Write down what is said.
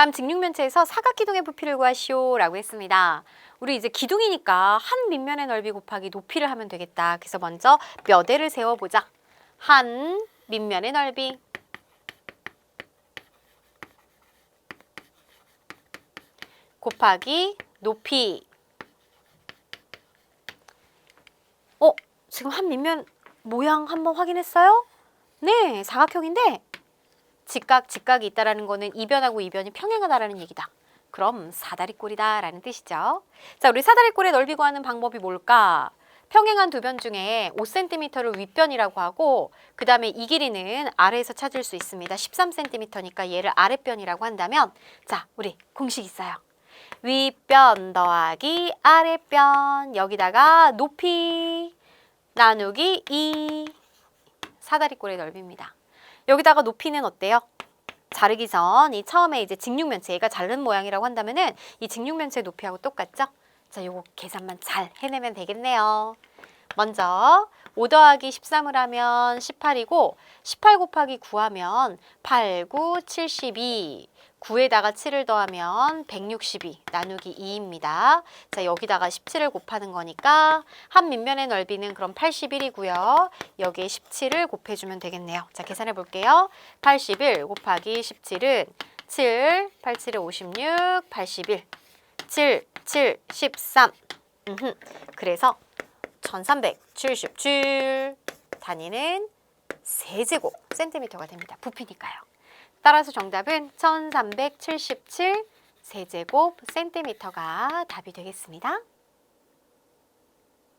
다음 직육면체에서 사각기둥의 부피를 구하시오라고 했습니다. 우리 이제 기둥이니까 한 밑면의 넓이 곱하기 높이를 하면 되겠다. 그래서 먼저 몇 대를 세워보자. 한 밑면의 넓이 곱하기 높이 어? 지금 한 밑면 모양 한번 확인했어요? 네, 사각형인데 직각, 직각이 있다라는 거는 이변하고 이변이 평행하다라는 얘기다. 그럼 사다리꼴이다라는 뜻이죠. 자, 우리 사다리꼴의 넓이 구하는 방법이 뭘까? 평행한 두 변 중에 5cm를 윗변이라고 하고 그 다음에 이 길이는 아래에서 찾을 수 있습니다. 13cm니까 얘를 아랫변이라고 한다면 자, 우리 공식 있어요. 윗변 더하기 아랫변 여기다가 높이 나누기 2 사다리꼴의 넓이입니다. 여기다가 높이는 어때요? 자르기 전 이 처음에 이제 직육면체 얘가 자른 모양이라고 한다면은 이 직육면체 높이하고 똑같죠? 자, 요거 계산만 잘 해내면 되겠네요. 먼저 5 더하기 13을 하면 18이고 18 곱하기 9 하면 8, 9, 72 9에다가 7을 더하면 162 나누기 2입니다. 자, 여기다가 17을 곱하는 거니까 한 밑면의 넓이는 그럼 81이고요. 여기에 17을 곱해주면 되겠네요. 자, 계산해 볼게요. 81 곱하기 17은 7, 87에 56, 81, 7, 7, 13. 음흠. 그래서 1377 단위는 세제곱 센티미터가 됩니다. 부피니까요. 따라서 정답은 1377 세제곱 센티미터가 답이 되겠습니다.